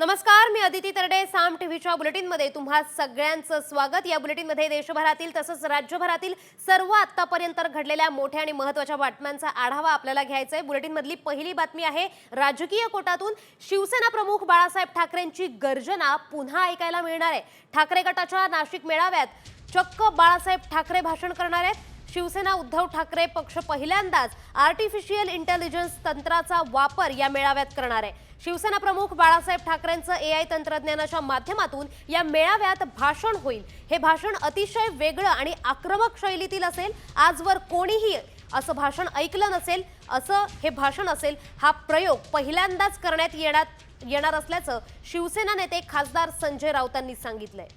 नमस्कार मी अदिती तरडे साम टीव्हीच्या बुलेटिनमध्ये तुम्हा सगळ्यांचं स्वागत. या बुलेटिनमध्ये देशभरातील तसंच राज्यभरातील सर्व आतापर्यंत घडलेल्या मोठ्या आणि महत्त्वाच्या बातम्यांचा आढावा आपल्याला घ्यायचा आहे. बुलेटिनमधली पहिली बातमी आहे राजकीय कोटातून शिवसेना प्रमुख बाळासाहेब ठाकरेंची गर्जना पुन्हा ऐकायला मिळणार आहे. ठाकरे गटाच्या नाशिक मेळाव्यात चक्क बाळासाहेब ठाकरे भाषण करणार आहेत. शिवसेना उद्धव ठाकरे पक्ष पहिल्यांदाच आर्टिफिशियल इंटेलिजन्स तंत्राचा वापर या मेळाव्यात करणार आहे. शिवसेना प्रमुख बाळासाहेब ठाकरेंचं ए आय तंत्रज्ञानाच्या माध्यमातून या मेळाव्यात भाषण होईल. हे भाषण अतिशय वेगळं आणि आक्रमक शैलीतील असेल आजवर कोणीही असं भाषण ऐकलं नसेल असं हे भाषण असेल हा प्रयोग पहिल्यांदाच करण्यात येण्यात येणार असल्याचं शिवसेना नेते खासदार संजय राऊतांनी सांगितलंय.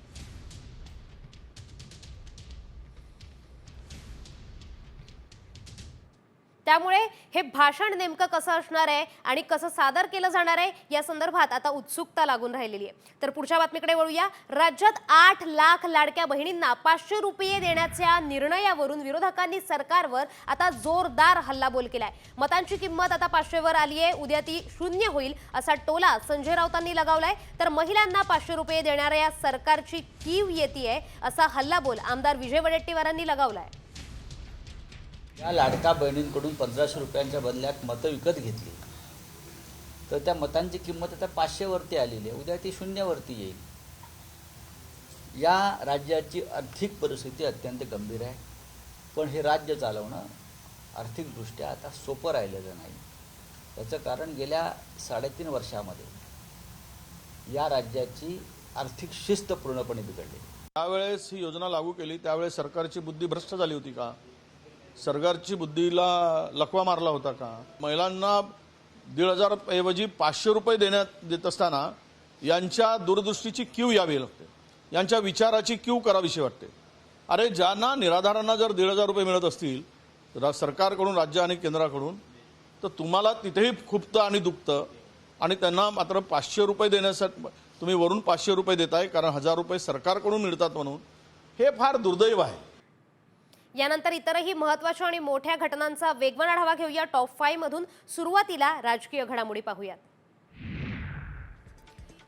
त्यामुळे हे भाषण नेमकं कसं असणार आहे आणि कसं सादर केलं जाणार आहे या संदर्भात आता उत्सुकता लागून राहिलेली आहे. तर पुढच्या बातमीकडे वळूया. राज्यात आठ लाख लाडक्या बहिणींना पाचशे रुपये देण्याच्या निर्णयावरून विरोधकांनी सरकारवर आता जोरदार हल्लाबोल केलाय. मतांची किंमत आता पाचशेवर आली आहे. उद्या ती शून्य होईल असा टोला संजय राऊतांनी लगावलाय. तर महिलांना पाचशे रुपये देणाऱ्या या सरकारची कीव येते असा हल्लाबोल आमदार विजय वडेट्टीवारांनी लगावलाय. त्या लाडका बहिणींकडून पंधराशे रुपयांच्या बदल्यात मतं विकत घेतली. तर त्या मतांची किंमत आता पाचशेवरती आलेली आहे. उद्या ती शून्यावरती येईल. या राज्याची आर्थिक परिस्थिती अत्यंत गंभीर आहे. पण हे राज्य चालवणं आर्थिकदृष्ट्या आता सोपं राहिलेलं नाही. याचं कारण गेल्या साडेतीन वर्षामध्ये या राज्याची आर्थिक शिस्त पूर्णपणे बिघडली. त्यावेळेस ही योजना लागू केली त्यावेळेस सरकारची बुद्धी भ्रष्ट झाली होती का? सरकारची बुद्धीला लकवा मारला होता का? महिलांना दीड हजार ऐवजी पाचशे रुपये देण्यात देत असताना यांच्या दूरदृष्टीची क्यू यावी लागते. यांच्या विचाराची क्यू करावीशी वाटते. अरे ज्यांना निराधारांना जर दीड हजार रुपये मिळत असतील रा- सरकारकडून राज्य आणि केंद्राकडून तर तुम्हाला तिथेही खुपतं आणि दुखतं आणि त्यांना मात्र पाचशे रुपये देण्यासाठी तुम्ही वरून पाचशे रुपये देताय कारण हजार रुपये सरकारकडून मिळतात म्हणून हे फार दुर्दैव आहे. यानंतर इतरही महत्त्वाच्या आणि मोठ्या घटनांचा वेगवान आढावा घेऊया. टॉप फाईव्ह मधून सुरुवातीला राजकीय घडामोडी पाहूयात.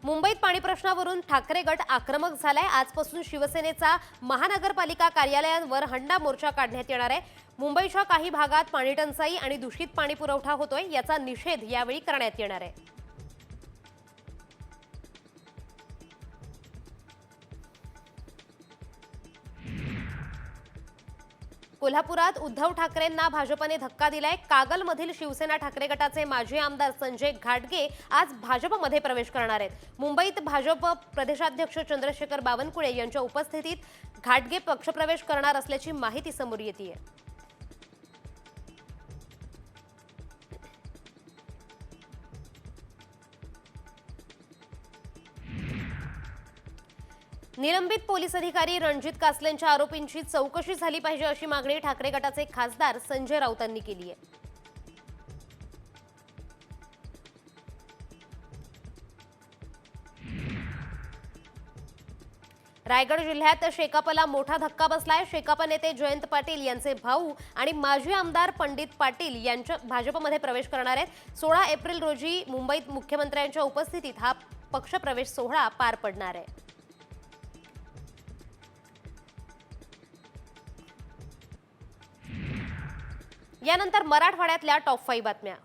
मुंबईत पाणी प्रश्नावरून ठाकरे गट आक्रमक झालाय. आजपासून शिवसेनेचा महानगरपालिका कार्यालयांवर हंडा मोर्चा काढण्यात येणार आहे. मुंबईच्या काही भागात पाणीटंचाई आणि दूषित पाणी पुरवठा होतोय याचा निषेध यावेळी करण्यात येणार आहे. कोल्हापुरात उद्धव ठाकरेंना भाजपने धक्का दिलाय. कागलमधील शिवसेना ठाकरे गटाचे माजी आमदार संजय घाटगे आज भाजपमध्ये प्रवेश करणार आहेत. मुंबईत भाजप प्रदेशाध्यक्ष चंद्रशेखर बावनकुळे यांच्या उपस्थितीत घाटगे पक्षप्रवेश करणार असल्याची माहिती समोर येते निलंबित पोलीस अधिकारी रणजित कासलेंच्या आरोपींची चौकशी झाली पाहिजे अशी मागणी ठाकरे गटाचे खासदार संजय राऊतांनी केली आहे. रायगड जिल्ह्यात शेकापला मोठा धक्का बसलाय. शेकाप नेते जयंत पाटील यांचे भाऊ आणि माजी आमदार पंडित पाटील यांच्या भाजपमध्ये प्रवेश करणार आहेत. सोळा एप्रिल रोजी मुंबईत मुख्यमंत्र्यांच्या उपस्थितीत हा पक्षप्रवेश सोहळा पार पडणार आहे. यानंतर मराठवाड्यातल्या टॉप फाईव्ह बातम्या.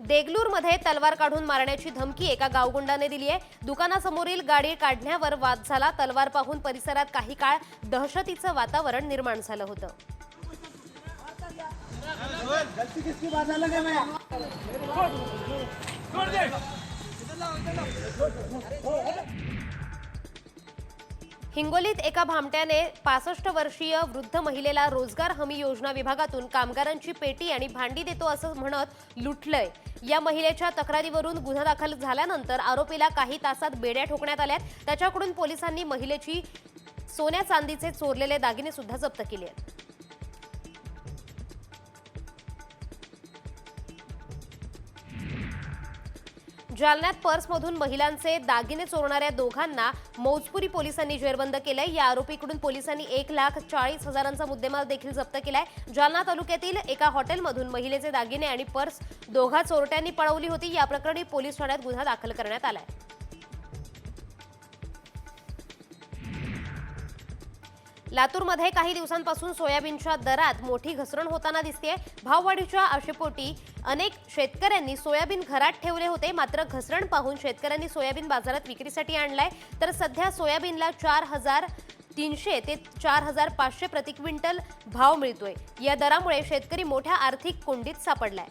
देगलूरमध्ये तलवार काढून मारण्याची धमकी एका गावगुंडाने दिली आहे. दुकानासमोरील गाडी काढण्यावर वाद झाला. तलवार पाहून परिसरात काही काळ दहशतीचं वातावरण निर्माण झालं होतं. हिंगोलीत एका भामट्याने पासष्ट वर्षीय वृद्ध महिलेला रोजगार हमी योजना विभागातून कामगारांची पेटी आणि भांडी देतो असं म्हणत लुटलंय. या महिलेच्या तक्रारीवरून गुन्हा दाखल झाल्यानंतर आरोपीला काही तासात बेड्या ठोकण्यात आल्या त्याच्याकडून पोलिसांनी महिलेची सोन्या चांदीचे चोरलेले दागिने सुद्धा जप्त केले आहेत. जालन्यात पर्समधून महिलांचे दागिने चोरणाऱ्या दोघांना मौजपुरी पोलिसांनी जेरबंद केलंय. या आरोपीकडून पोलिसांनी एक लाख चाळीस हजारांचा मुद्देमाल देखील जप्त केलाय. जालना तालुक्यातील एका हॉटेलमधून महिलेचे दागिने आणि पर्स दोघा चोरट्यांनी पळवली होती. या प्रकरणी पोलीस ठाण्यात गुन्हा दाखल करण्यात आलाय. लातूरमध्ये काही दिवसांपासून सोयाबीनच्या दरात मोठी घसरण होताना दिसते भाववाढीच्या आशेपोटी अनेक शेतकऱ्यांनी सोयाबीन घरात ठेवले होते. मात्र घसरण पाहून शेतकऱ्यांनी सोयाबीन बाजारात विक्रीसाठी आणलाय. तर सध्या सोयाबीनला चार हजार तीनशे ते चार हजार पाचशे प्रति क्विंटल भाव मिळतोय. या दरामुळे शेतकरी मोठ्या आर्थिक कोंडीत सापडलाय.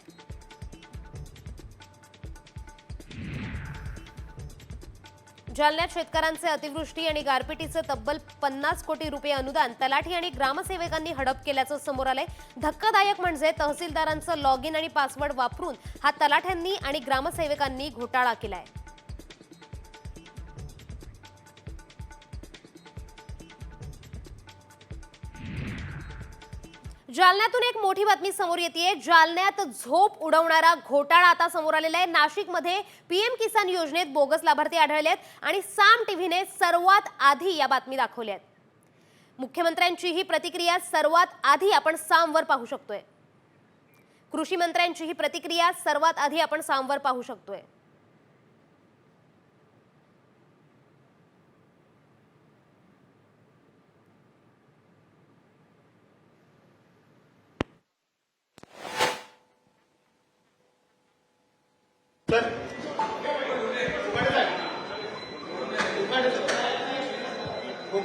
जालन्यात शेतकऱ्यांचे अतिवृष्टी आणि गारपिटीचं तब्बल पन्नास कोटी रुपये अनुदान तलाठी आणि ग्रामसेवकांनी हडप केल्याचं समोर आलंय. धक्कादायक म्हणजे तहसीलदारांचं लॉग इन आणि पासवर्ड वापरून हा तलाठ्यांनी आणि ग्रामसेवकांनी घोटाळा केलाय. जालन्यातून एक मोठी बातमी समोर येते जालन्यात झोप उडवणारा घोटाळा आता समोर आलेला आहे. नाशिकमध्ये पीएम किसान योजनेत बोगस लाभार्थी आढळले आहेत आणि साम टीव्हीने सर्वात आधी या बातमी दाखवल्या आहेत. मुख्यमंत्र्यांची ही प्रतिक्रिया सर्वात आधी आपण सामवर पाहू शकतोय. कृषी मंत्र्यांची ही प्रतिक्रिया सर्वात आधी आपण सामवर पाहू शकतोय.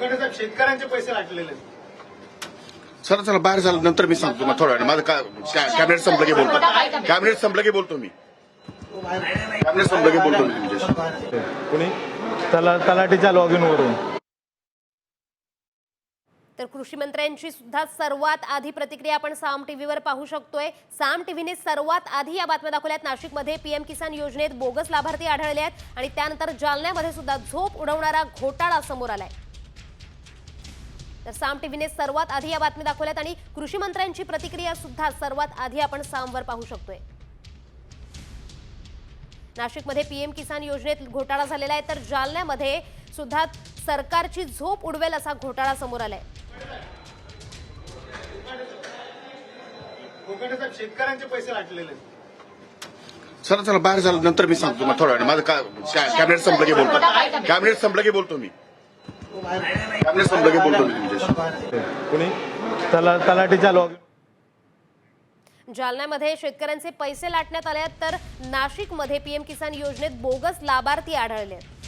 साहेब शेतकऱ्यांचे पैसे लाटलेले. चला चला बाहेर झालं नंतर मी सांगतो मग थोड्या वेळ माझं कॅबिनेट संपलं की बोलतो. कॅबिनेट संपलं की बोलतो मी. कॅबिनेट संपलं की बोलतो मी तुमच्याशी. कुणी? तला तलाठीच्या लॉग इन वरून. तर कृषी मंत्र्यांची सुद्धा सर्वात आधी प्रतिक्रिया आपण साम टीव्हीवर पाहू शकतोय. साम टीव्हीने सर्वात आधी या बातम्या दाखवल्यात. नाशिकमध्ये पीएम किसान योजनेत बोगस लाभार्थी आढळले आहेत आणि त्यानंतर जालन्यामध्ये सुद्धा झोप उडवणारा घोटाळा समोर आलाय. तर साम टीव्हीने सर्वात आधी या बातमी दाखवल्यात आणि कृषी मंत्र्यांची प्रतिक्रिया सुद्धा सर्वात आधी आपण सामवर पाहू शकतोय. नाशिकमध्ये पीएम किसान योजनेत घोटाळा झालेला आहे. तर जालन्यामध्ये सुद्धा सरकारची झोप उडवेल असा घोटाळा समोर आलाय. कोकणे साहेब शेतकऱ्यांचे पैसे लाटलेले आहेत. चला चला बाहेर झालं नंतर मी सांगतो मग थोड्या वेळ माझं का- कॅ- कॅबिनेट संपलं की बोलतो. कॅबिनेट संपलं की बोलतो मी. कॅबिनेट संपलं की बोलतो मी तुमच्याशी. कुणी? तला तलाठीच्या लॉग जालन्यामध्ये शेतकऱ्यांचे पैसे लाटण्यात आले आहेत तर नाशिकमध्ये पीएम किसान योजनेत बोगस लाभार्थी आढळले आहेत.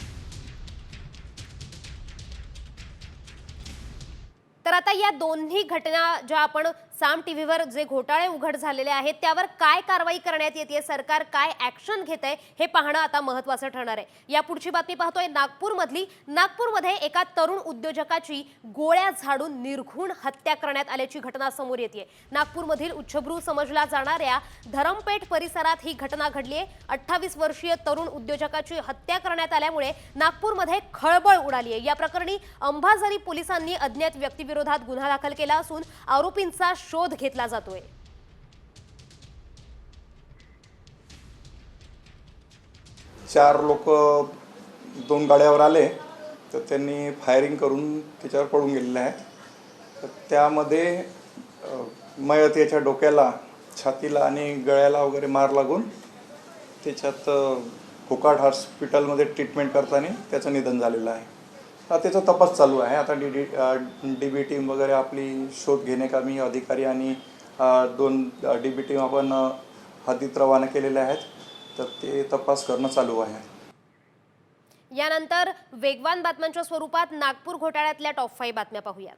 तर आता या दोन्ही घटना ज्या आपण साम टीव्हीवर जे घोटाळे उघड झालेले आहेत त्यावर काय कारवाई करण्यात येते सरकार काय ऍक्शन घेत आहे हे पाहणं आता महत्वाचं ठरणार आहे. या पुढची बातमी पाहतोय नागपूरमधली. नागपूरमध्ये एका तरुण उद्योजकाची गोळ्या झाडून निर्घुण हत्या करण्यात आल्याची घटना समोर येते नागपूरमधील उच्चभ्रू समजला जाणाऱ्या धरमपेठ परिसरात ही घटना घडली आहे अठ्ठावीस वर्षीय तरुण उद्योजकाची हत्या करण्यात आल्यामुळे नागपूरमध्ये खळबळ उडाली आहे या प्रकरणी अंबाझरी पोलिसांनी अज्ञात व्यक्तीविरोधात गुन्हा दाखल केला असून आरोपींचा शोध घेतला जातोय. चार लोक दोन गाड्यावर आले तर त्यांनी फायरिंग करून त्याच्यावर पडून गेलेले आहेत. तर त्यामध्ये मयत याच्या डोक्याला छातीला आणि गळ्याला वगैरे मार लागून त्याच्यात अ, कोकाट हॉस्पिटलमध्ये ट्रीटमेंट करताना त्याचं निधन झालेलं आहे. त्याचा तपास चालू आहे. आता D D D B team वगैरे आपली शोध घेणे कमी अधिकारी आणि दोन डी बी टीम आपण हद्दीत रवाना केलेल्या आहेत. तर ते तपास करणं चालू आहे. यानंतर वेगवान बातम्यांच्या स्वरूपात नागपूर घोटाळ्यातल्या टॉप फाईव्ह बातम्या पाहूयात.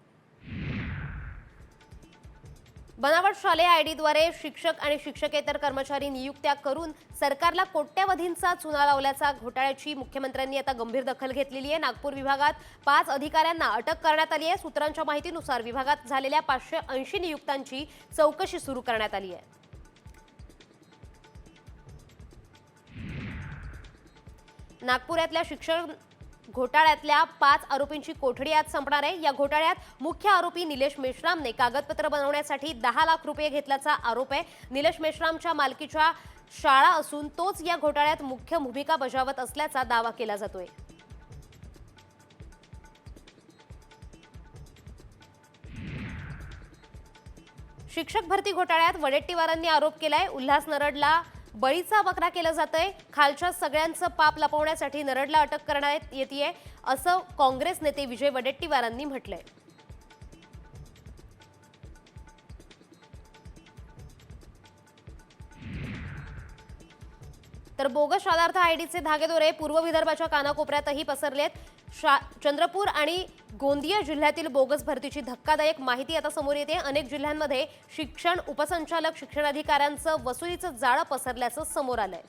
बनावट शालेय आयडीद्वारे शिक्षक आणि शिक्षकेतर कर्मचारी नियुक्त्या करून सरकारला कोट्यवधींचा चुना लावल्याचा घोटाळ्याची मुख्यमंत्र्यांनी आता गंभीर दखल घेतलेली आहे. नागपूर विभागात पाच अधिकाऱ्यांना अटक करण्यात आली आहे. सूत्रांच्या माहितीनुसार विभागात झालेल्या पाचशे ऐंशी नियुक्तांची चौकशी सुरू करण्यात आली आहे. नागपुरातल्या शिक्षण घोटाळ्यातल्या पाच आरोपींची कोठडी आज संपणार आहे. या घोटाळ्यात मुख्य आरोपी निलेश मेश्रामने कागदपत्र बनवण्यासाठी दहा लाख रुपये घेतल्याचा आरोप आहे. निलेश मेश्रामच्या मालकीच्या शाळा असून तोच या घोटाळ्यात मुख्य भूमिका बजावत असल्याचा दावा केला जातोय. शिक्षक भरती घोटाळ्यात वडेट्टीवारांनी आरोप केलाय. उल्हास नरडला बळीचा बकरा केलं जातंय. खालच्या सगळ्यांचं पाप लपवण्यासाठी नरडला अटक करण्यात येते असं काँग्रेस नेते विजय वडेट्टीवारांनी म्हटलंय. तर बोगस शादार्थ आयडीचे धागेदोरे पूर्व विदर्भाच्या कानाकोपऱ्यातही पसरलेत. शा चंद्रपूर आणि गोंदिया जिल्ह्यातील बोगस भरतीची धक्कादायक माहिती आता समोर येते. अनेक जिल्ह्यांमध्ये शिक्षण उपसंचालक शिक्षणाधिकाऱ्यांचं वसुलीचं जाळं पसरल्याचं समोर आलंय.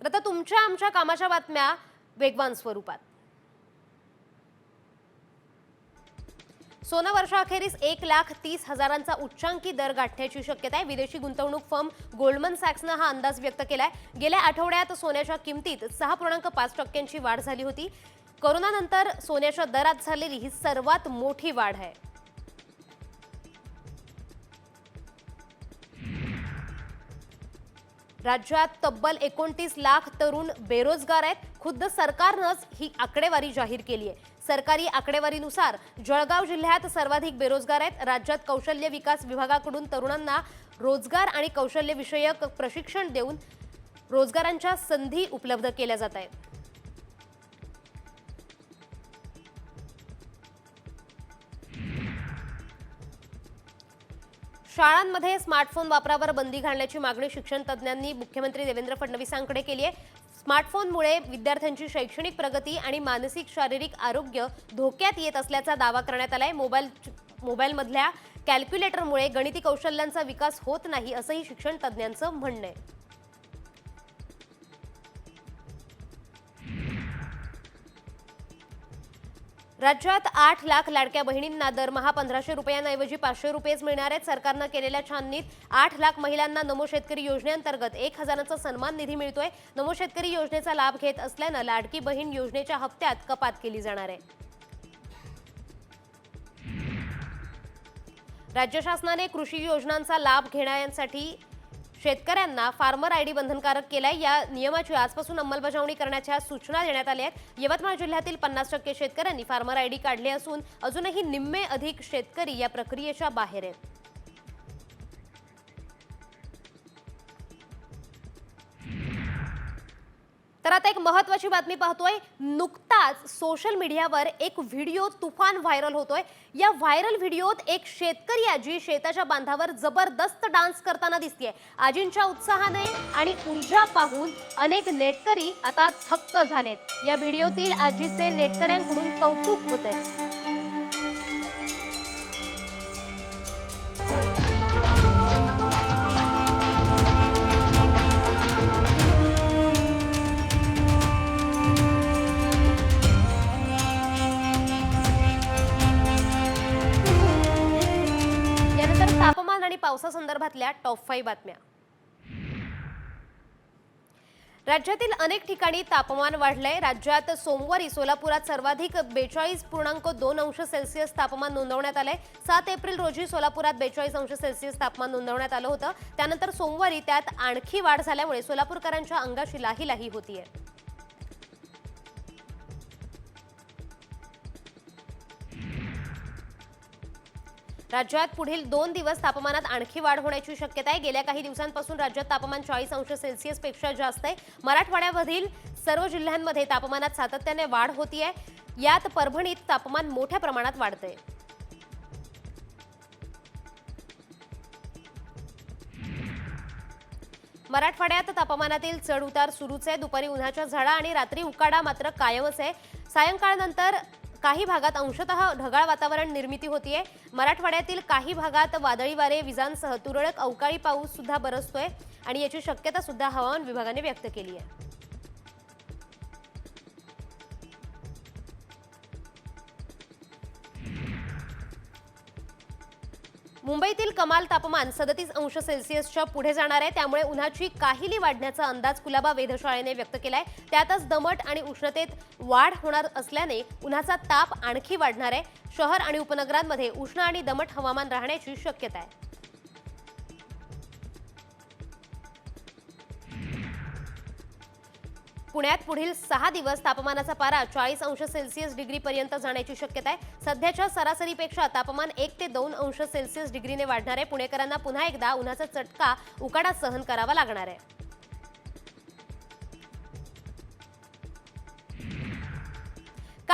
तर आता तुमच्या आमच्या कामाच्या बातम्या वेगवान स्वरूपात. सोनं वर्षाअखेरीस एक लाख तीस हजारांचा उच्चांकी दर गाठण्याची शक्यता आहे. विदेशी गुंतवणूक फर्म गोल्डमन सॅक्सनं हा अंदाज व्यक्त केलाय. गेल्या आठवड्यात सोन्याच्या किमतीत सहा पूर्णांक पाच टक्क्यांची वाढ झाली होती. कोरोनानंतर सोन्याच्या दरात झालेली ही सर्वात मोठी वाढ आहे. राज्यात तब्बल एकोणतीस लाख तरुण बेरोजगार आहेत. खुद्द सरकारनंच ही आकडेवारी जाहीर केली आहे. सरकारी आकडेवारीनुसार जळगाव जिल्ह्यात सर्वाधिक बेरोजगार आहेत. राज्यात कौशल्य विकास विभागाकडून तरुणांना रोजगार आणि कौशल्य विषयक प्रशिक्षण देऊन रोजगारांच्या संधी उपलब्ध केल्या जात आहेत. शाळांमध्ये स्मार्टफोन वापरावर बंदी घालण्याची मागणी शिक्षण तज्ज्ञांनी मुख्यमंत्री देवेंद्र फडणवीसांकडे केली आहे. स्मार्टफोनमुळे विद्यार्थ्यांची शैक्षणिक प्रगती आणि मानसिक शारीरिक आरोग्य धोक्यात येत असल्याचा दावा करण्यात आलाय. मोबाईल मोबाईलमधल्या कॅल्क्युलेटरमुळे गणिती कौशल्यांचा विकास होत नाही असंही शिक्षण तज्ज्ञांचं म्हणणं आहे. राज्यात आठ लाख लाडक्या बहिणींना दरमहा पंधराशे रुपयांऐवजी पाचशे रुपयेच मिळणार आहेत. सरकारनं केलेल्या छाननीत आठ लाख महिलांना नमो शेतकरी योजनेअंतर्गत एक हजाराचा सन्मान निधी मिळतोय. नमो शेतकरी योजनेचा लाभ घेत असल्यानं लाडकी बहीण योजनेच्या हप्त्यात कपात केली जाणार आहे. राज्य शासनाने कृषी योजनांचा लाभ घेण्यासाठी शेतकऱ्यांना फार्मर आय डी बंधनकारक केलाय. या नियमाची आजपासून अंमलबजावणी करण्याच्या सूचना देण्यात आल्या आहेत. यवतमाळ जिल्ह्यातील पन्नास टक्के शेतकऱ्यांनी फार्मर आय डी काढले असून अजूनही निम्मे अधिक शेतकरी या प्रक्रियेच्या बाहेर आहेत. तर आता एक महत्वाची बातमी पाहतोय. नुकताच सोशल मीडियावर एक व्हिडिओ तुफान व्हायरल होतोय. या व्हायरल व्हिडिओत एक शेतकरी आजी शेताच्या बांधावर जबरदस्त डान्स करताना दिसतेय. आजींच्या उत्साहाने आणि ऊर्जा पाहून अनेक नेटकरी आता थक्क झालेत. या व्हिडिओतील आजीचे नेटकऱ्यांकडून कौतुक होत आहे हवामान आणि पावसासंदर्भातल्या टॉप फाईव्ह बातम्या. राज्यातील अनेक ठिकाणी तापमान वाढलंय. राज्यात सोमवारी सोलापुरात सर्वाधिक बेचाळीस पूर्णांक दोन अंश सेल्सिअस तापमान नोंदवण्यात आलंय. सात एप्रिल रोजी सोलापुरात बेचाळीस अंश सेल्सिअस तापमान नोंदवण्यात आलं होतं. त्यानंतर सोमवारी त्यात आणखी वाढ झाल्यामुळे सोलापूरकरांच्या अंगाशी लाही लाही होतीये. राज्यात पुढील दोन दिवस तापमानात आणखी वाढ होण्याची शक्यता आहे. गेल्या काही दिवसांपासून राज्यात तापमान चाळीस अंश सेल्सिअसपेक्षा जास्त आहे. मराठवाड्यामधील सर्व जिल्ह्यांमध्ये तापमानात सातत्याने वाढ होतीये. यात परभणीत तापमान मोठ्या प्रमाणात वाढतंय. मराठवाड्यात तापमानातील चढ उतार सुरूच आहे. दुपारी उन्हाच्या झाडा आणि रात्री उकाडा मात्र कायमच आहे. सायंकाळनंतर काही भागात अंशतः ढगाळ वातावरण निर्मिती होतीये. मराठवाड्यातील काही भागात वादळी वारे विजांसह तुरळक अवकाळी पाऊस सुद्धा बरसतोय आणि याची शक्यता सुद्धा हवामान विभागाने व्यक्त केली आहे मुंबईतील कमाल तापमान सदतीस अंश सेल्सिअसच्या पुढे जाणार आहे. त्यामुळे उन्हाची काहिली वाढण्याचा अंदाज कुलाबा वेधशाळेने व्यक्त केलाय. त्यातच दमट आणि उष्णतेत वाढ होणार असल्याने उन्हाचा ताप आणखी वाढणार आहे. शहर आणि उपनगरांमध्ये उष्ण आणि दमट हवामान राहण्याची शक्यता आहे. पुण्यात पुढील सहा दिवस तापमानाचा पारा चाळीस अंश सेल्सिअस डिग्रीपर्यंत जाण्याची शक्यता आहे. सध्याच्या सरासरीपेक्षा तापमान एक ते दोन अंश सेल्सिअस डिग्रीने वाढणार आहे. पुणेकरांना पुन्हा एकदा उन्हाचा चटका उकाडा सहन करावा लागणार आहे.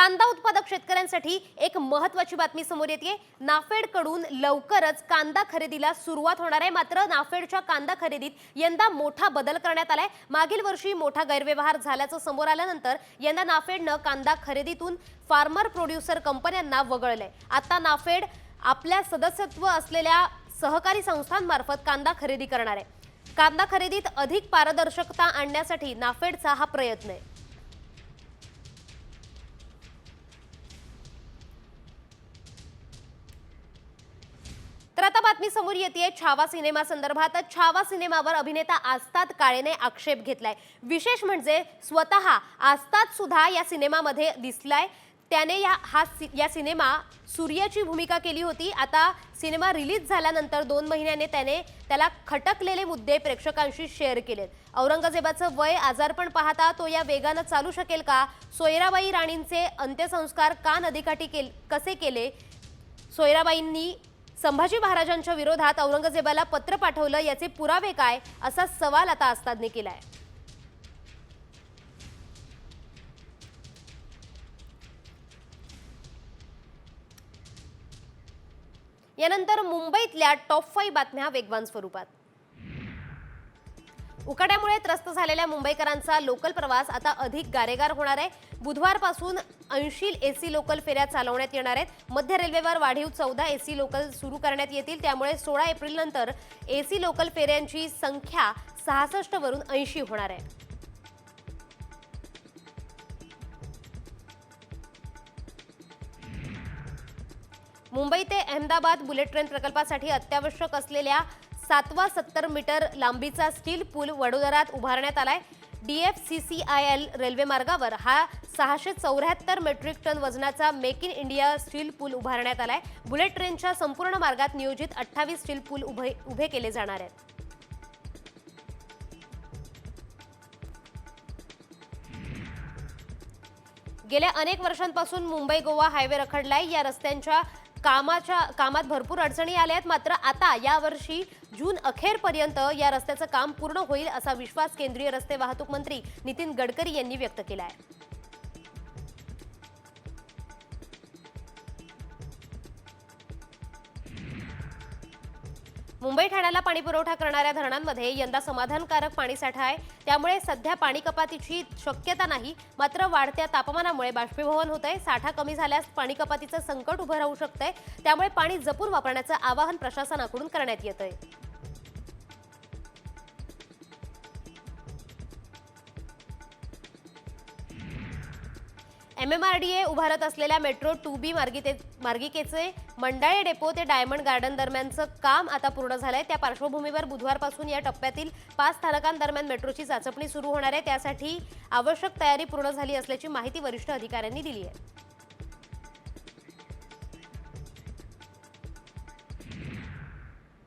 कांदा उत्पादक शेतकऱ्यांसाठी एक महत्वाची बातमी समोर येते नाफेडकडून लवकरच कांदा खरेदीला सुरुवात होणार आहे. मात्र नाफेडच्या कांदा खरेदीत यंदा मोठा बदल करण्यात आलाय. मागील वर्षी मोठा गैरव्यवहार झाल्याचं समोर आल्यानंतर यंदा नाफेडनं कांदा खरेदीतून फार्मर प्रोड्युसर कंपन्यांना वगळलंय. आता नाफेड आपल्या सदस्यत्व असलेल्या सहकारी संस्थांमार्फत कांदा खरेदी करणार आहे. कांदा खरेदीत अधिक पारदर्शकता आणण्यासाठी नाफेडचा हा प्रयत्न आहे. बातमी समोर येते छावा सिनेमा संदर्भात. छावा सिनेमावर अभिनेता आस्ताद काळेने आक्षेप घेतलाय. विशेष म्हणजे स्वतः आस्ताद सुद्धा या सिनेमामध्ये दिसलाय. त्याने या हा सि- या सिनेमा सूर्याची भूमिका केली होती. आता सिनेमा रिलीज झाल्यानंतर दोन महिन्याने त्याने त्याला खटकलेले मुद्दे प्रेक्षकांशी शेअर केलेत. औरंगजेबाचं वय आजारपण पाहता तो या वेगानं चालू शकेल का? सोयराबाई राणींचे अंत्यसंस्कार का नदीकाठी केल कसे केले? सोयराबाईंनी संभाजी महाराजांच्या विरोधात औरंगजेबाला पत्र पाठवलं याचे पुरावे काय? असा सवाल आता आस्तादने केलाय. यानंतर मुंबईतल्या टॉप फाईव्ह बातम्या वेगवान स्वरूपात. उकाड्यामुळे त्रस्त झालेल्या मुंबईकरांचा लोकल प्रवास आता अधिक गारेगार होणार आहे. बुधवारपासून ऐंशी एसी लोकल फेऱ्या चालवण्यात येणार आहेत. मध्य रेल्वेवर वाढीव चौदा एसी लोकल सुरू करण्यात येतील. त्यामुळे सोळा एप्रिल नंतर एसी लोकल फेऱ्यांची संख्या सहासष्ट वरून ऐंशी होणार आहे. मुंबई ते अहमदाबाद बुलेट ट्रेन प्रकल्पासाठी अत्यावश्यक असलेल्या सातवा सत्तर मीटर लांबीचा स्टील पूल वडोदरात उभारण्यात आलाय. डीएफसीसीआयएल रेल्वे मार्गावर हा सहाशे चौऱ्याहत्तर मेट्रिक टन वजनाचा मेक इन इंडिया स्टील पूल उभारण्यात आलाय. बुलेट ट्रेनच्या संपूर्ण मार्गात नियोजित अठ्ठावीस स्टील पूल उभे उभे केले जाणार आहेत. गेल्या अनेक वर्षांपासून मुंबई गोवा हायवे रखडलाय. या रस्त्यांच्या कामाच्या कामात भरपूर अडचणी आल्या आहेत. मात्र आता यावर्षी जून अखेरपर्यंत या रस्त्याचं काम पूर्ण होईल असा विश्वास केंद्रीय रस्ते वाहतूक मंत्री नितीन गडकरी यांनी व्यक्त केला आहे. पाणी पुरवठा करणाऱ्या धरणांमध्ये यंदा समाधानकारक पाणीसाठा आहे. त्यामुळे सध्या पाणी कपातीची शक्यता नाही. मात्र वाढत्या तापमानामुळे बाष्पीभवन होत आहे साठा कमी झाल्यास पाणी कपातीचं संकट उभं राहू शकतंय. त्यामुळे पाणी जपून वापरण्याचं आवाहन प्रशासनाकडून करण्यात येत आहे M M R D A उभारत असलेल्या मेट्रो टू बी मार्गिते मार्गिकेचे मंडाळे डेपो ते डायमंड गार्डन दरम्यानचं काम आता पूर्ण झालं आहे त्या पार्श्वभूमीवर बुधवारपासून या टप्प्यातील पाच स्थानकांदरम्यान मेट्रोची चाचपणी सुरू होणार आहे. त्यासाठी आवश्यक तयारी पूर्ण झाली असल्याची माहिती वरिष्ठ अधिकाऱ्यांनी दिली आहे.